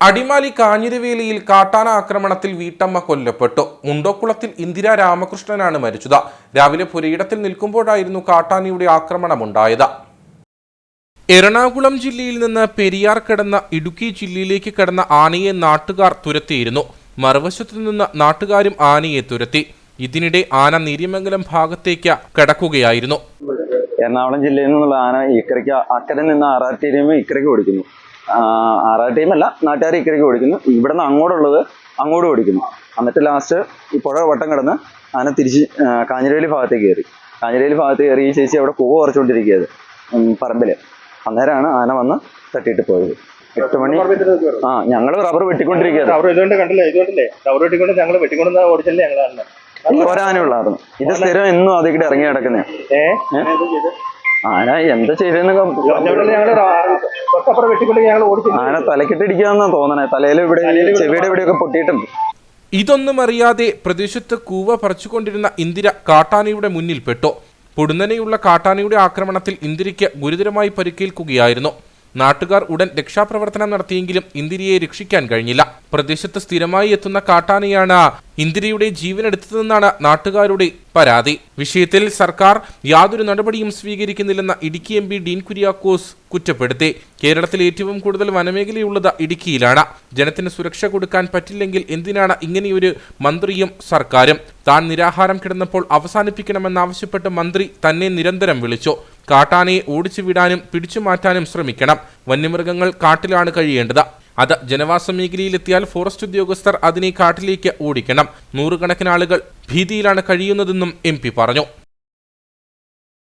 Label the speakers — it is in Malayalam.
Speaker 1: അടിമാലി കാഞ്ഞിരവേലിയിൽ കാട്ടാന ആക്രമണത്തിൽ വീട്ടമ്മ കൊല്ലപ്പെട്ടു. മുണ്ടോക്കുളത്തിൽ ഇന്ദിര രാമകൃഷ്ണനാണ് മരിച്ചത്. രാവിലെ പുരയിടത്തിൽ നിൽക്കുമ്പോഴായിരുന്നു കാട്ടാനയുടെ ആക്രമണമുണ്ടായത്. എറണാകുളം ജില്ലയിൽ നിന്ന് പെരിയാർ കടന്ന ഇടുക്കി ജില്ലയിലേക്ക് കടന്ന ആനയെ നാട്ടുകാർ തുരത്തിയിരുന്നു. മറുവശത്തു നിന്ന് നാട്ടുകാരും ആനയെ തുരത്തി. ഇതിനിടെ ആന നീരിമംഗലം ഭാഗത്തേക്ക് കടക്കുകയായിരുന്നു.
Speaker 2: എറണാകുളം ജില്ലയിൽ നിന്നുള്ള ആന ഇക്കരയ്ക്ക് അക്കരെ നിന്ന് ആറാത്തിരിയുമ്പോൾ ഇക്കരയ്ക്ക് ഓടിക്കുന്നു. ആറാർ ടീം അല്ല നാട്ടുകാർ ഇക്കരയ്ക്ക് ഓടിക്കുന്നു. ഇവിടെ നിന്ന് അങ്ങോട്ടുള്ളത് അങ്ങോട്ട് ഓടിക്കുന്നു. എന്നിട്ട് ലാസ്റ്റ് ഈ പുഴ വട്ടം കിടന്ന് ആന തിരിച്ച് കാഞ്ഞിരവേലി ഭാഗത്തേക്ക് കയറി. കാഞ്ഞിരവേലി ഭാഗത്ത് കയറി ഈ ചേച്ചി അവിടെ കൂവ കുറച്ചുകൊണ്ടിരിക്കുകയത് പറമ്പിൽ. അന്നേരമാണ് ആന വന്ന് തട്ടിയിട്ട് പോയത്. എട്ട് മണി ആ ഞങ്ങൾ റബ്ബർ വെട്ടിക്കൊണ്ടിരിക്കുകയാണ്. ഒരാനുള്ളതാണ് ഇത് സ്ഥിരം എന്നും അതിക്കിടെ ഇറങ്ങി കിടക്കുന്നേ ആന എന്താ ചെയ്തെന്ന് ആന തലക്കിട്ടിടിക്കാന്നാ തോന്നണേ? തലയിൽ ഇവിടെ ചെവിയുടെ ഇവിടെയൊക്കെ പൊട്ടിയിട്ടുണ്ട്.
Speaker 1: ഇതൊന്നും അറിയാതെ പ്രദേശത്ത് കൂവ പറിച്ചുകൊണ്ടിരുന്ന ഇന്ദിര കാട്ടാനയുടെ മുന്നിൽ പെട്ടു. പൊടുന്നനെയുള്ള കാട്ടാനയുടെ ആക്രമണത്തിൽ ഇന്ദിരയ്ക്ക് ഗുരുതരമായി പരിക്കേൽക്കുകയായിരുന്നു. നാട്ടുകാർ ഉടൻ രക്ഷാപ്രവർത്തനം നടത്തിയെങ്കിലും ഇന്ദിരയെ രക്ഷിക്കാൻ കഴിഞ്ഞില്ല. പ്രദേശത്ത് സ്ഥിരമായി എത്തുന്ന കാട്ടാനയാണ് ഇന്ദിരയുടെ ജീവനെടുത്തതെന്നാണ് നാട്ടുകാരുടെ പരാതി. വിഷയത്തിൽ സർക്കാർ യാതൊരു നടപടിയും സ്വീകരിക്കുന്നില്ലെന്ന ഇടുക്കി എം പി ഡീൻ കുര്യാക്കോസ് കുറ്റപ്പെടുത്തി. കേരളത്തിൽ ഏറ്റവും കൂടുതൽ വനമേഖലയുള്ളത് ഇടുക്കിയിലാണ്. ജനത്തിന് സുരക്ഷ കൊടുക്കാൻ പറ്റില്ലെങ്കിൽ എന്തിനാണ് ഇങ്ങനെയൊരു മന്ത്രിയും സർക്കാരും? താൻ നിരാഹാരം കിടന്നപ്പോൾ അവസാനിപ്പിക്കണമെന്നാവശ്യപ്പെട്ട് മന്ത്രി തന്നെ നിരന്തരം വിളിച്ചു. കാട്ടാനയെ ഓടിച്ചു വിടാനും പിടിച്ചു മാറ്റാനും ശ്രമിക്കണം. വന്യമൃഗങ്ങൾ കാട്ടിലാണ് കഴിയേണ്ടത്. അത് ജനവാസ മേഖലയിലെത്തിയാൽ ഫോറസ്റ്റ് ഉദ്യോഗസ്ഥർ അതിനെ കാട്ടിലേക്ക് ഓടിക്കണം. നൂറുകണക്കിന് ആളുകൾ ഭീതിയിലാണ് കഴിയുന്നതെന്നും എം പറഞ്ഞു.